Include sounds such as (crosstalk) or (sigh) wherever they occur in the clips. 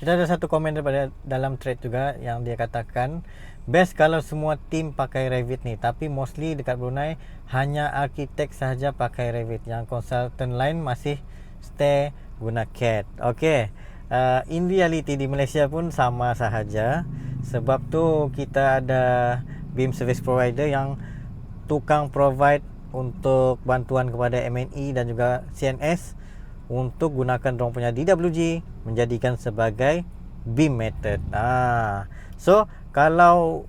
kita ada satu komen daripada dalam thread juga yang dia katakan best kalau semua team pakai Revit ni tapi mostly dekat Brunei hanya arkitek sahaja pakai Revit yang consultant lain masih stay guna CAD. Okay. Uh, in reality di Malaysia pun sama sahaja sebab tu kita ada BIM service provider yang tukang provide untuk bantuan kepada MNE dan juga CNS untuk gunakan drone punya DWG menjadikan sebagai beam method. Ah. So, kalau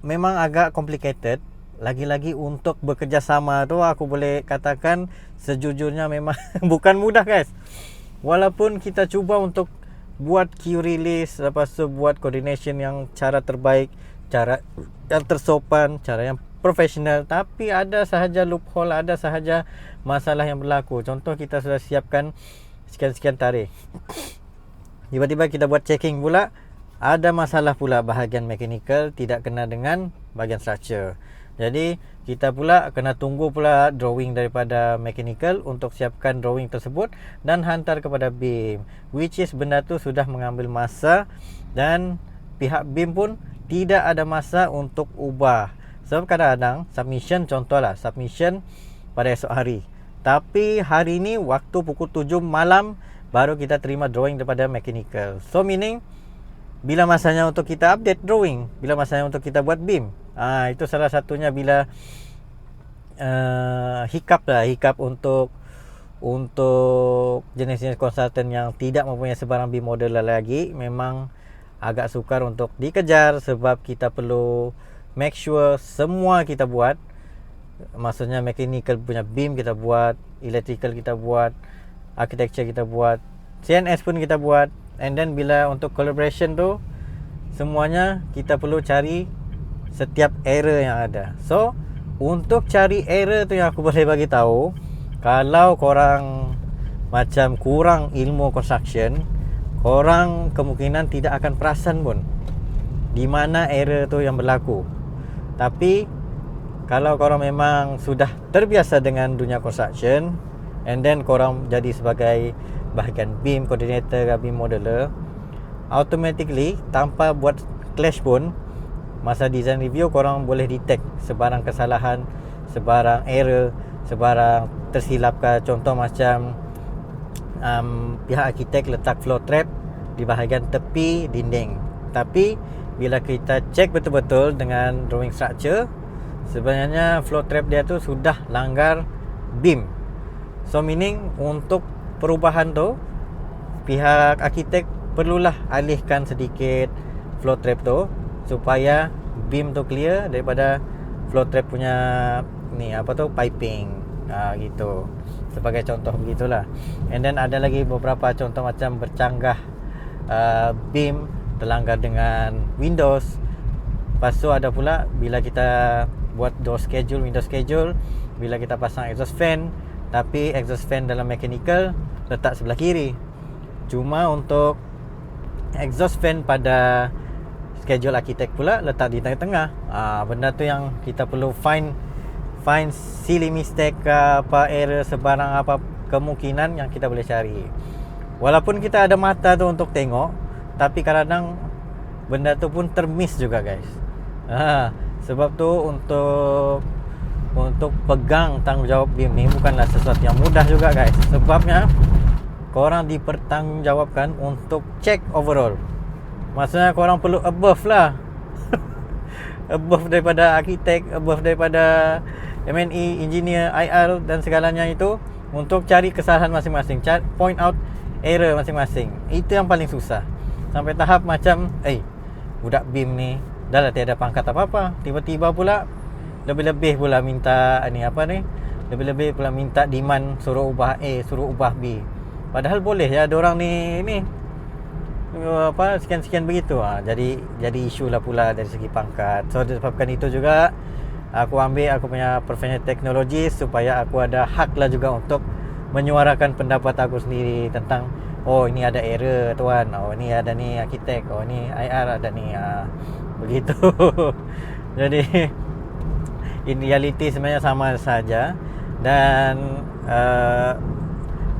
memang agak complicated, lagi-lagi untuk bekerjasama tu aku boleh katakan sejujurnya memang (laughs) bukan mudah guys. Walaupun kita cuba untuk buat key release lepas tu buat coordination yang cara terbaik, cara yang tersopan, cara yang profesional tapi ada sahaja loophole ada sahaja masalah yang berlaku. Contoh kita sudah siapkan sekian-sekian tarikh. Tiba-tiba kita buat checking pula ada masalah pula bahagian mechanical tidak kena dengan bahagian structure. Jadi kita pula kena tunggu pula drawing daripada mechanical untuk siapkan drawing tersebut dan hantar kepada BIM which is benda tu sudah mengambil masa dan pihak BIM pun tidak ada masa untuk ubah sebab kadang-kadang submission contohlah submission pada esok hari. Tapi hari ni waktu pukul 7 malam baru kita terima drawing daripada mechanical. So meaning bila masanya untuk kita update drawing, bila masanya untuk kita buat BIM. Ah ha, itu salah satunya bila uh, hiccup lah, hiccup untuk untuk jenis-jenis konsultan yang tidak mempunyai sebarang BIM model lagi memang agak sukar untuk dikejar sebab kita perlu make sure semua kita buat maksudnya mechanical punya beam kita buat electrical kita buat architecture kita buat CNS pun kita buat. And then bila untuk collaboration tu semuanya kita perlu cari setiap error yang ada. So untuk cari error tu yang aku (laughs) boleh bagi tahu kalau korang macam kurang ilmu construction korang kemungkinan tidak akan perasan pun di mana error tu yang berlaku tapi kalau korang memang sudah terbiasa dengan dunia construction and then korang jadi sebagai bahagian BIM coordinator atau BIM modeler automatically tanpa buat clash pun masa design review korang boleh detect sebarang kesalahan sebarang error sebarang tersilap ke contoh macam um, pihak arkitek letak flow trap di bahagian tepi dinding. Tapi bila kita cek betul-betul dengan drawing structure sebenarnya flow trap dia tu sudah langgar beam. So meaning untuk perubahan tu pihak arkitek perlulah alihkan sedikit flow trap tu supaya beam tu clear daripada flow trap punya ni apa tu piping. Ha, gitu. Sebagai contoh begitulah. And then ada lagi beberapa contoh macam bercanggah uh, beam terlanggar dengan Windows. Lepas tu ada pula bila kita buat door schedule, window schedule Bila kita pasang exhaust fan Tapi exhaust fan dalam mechanical letak sebelah kiri. Cuma untuk exhaust fan pada schedule arkitek pula letak di tengah-tengah. Ha, Benda tu yang kita perlu find Find silly mistake ke apa error sebarang apa kemungkinan yang kita boleh cari. Walaupun kita ada mata tu untuk tengok tapi kadang-kadang benda tu pun termiss juga guys. Ha, sebab tu untuk untuk pegang tanggungjawab BIM ni bukanlah sesuatu yang mudah juga guys. Sebabnya korang dipertanggungjawabkan untuk check overall. Maksudnya korang perlu above lah. (laughs) Above daripada arkitek above daripada MNE, engineer, IR dan segalanya itu untuk cari kesalahan masing-masing point out error masing-masing. Itu yang paling susah Sampai tahap macam Eh Budak BIM ni Dah lah tiada pangkat apa-apa. Tiba-tiba pula Lebih-lebih pula minta Ni apa ni Lebih-lebih pula minta demand Suruh ubah A Suruh ubah B. Padahal boleh ya Diorang ni Ni apa sekian-sekian begitu. Ha. jadi jadi isu lah pula dari segi pangkat. So disebabkan itu juga aku ambil aku punya profesional teknologi supaya aku ada hak lah juga untuk menyuarakan pendapat aku sendiri tentang Oh ini ada error tuan Oh ini ada ni arkitek Oh ni IR ada ni ha. (laughs) Begitu Jadi In reality sebenarnya sama saja Dan uh,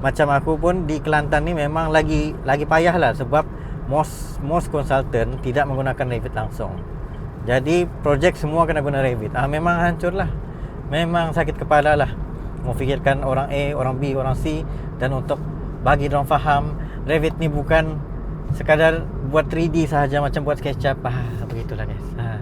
Macam aku pun di Kelantan ni memang lagi Lagi payah lah sebab most most consultant tidak menggunakan Revit langsung. Jadi projek semua kena guna Revit. Ah memang hancur lah. Memang sakit kepala lah. Memfikirkan orang A, orang B, orang C dan untuk bagi orang faham Revit ni bukan sekadar buat 3D sahaja macam buat SketchUp. Ah begitulah guys. Ha.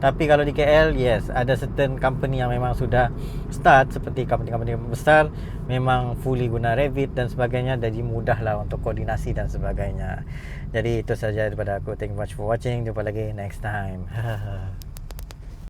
Tapi kalau di KL, yes, ada certain company yang memang sudah start seperti company-company besar memang fully guna Revit dan sebagainya jadi mudahlah untuk koordinasi dan sebagainya. Jadi itu saja daripada aku. Thank you much for watching. Jumpa lagi next time. (laughs)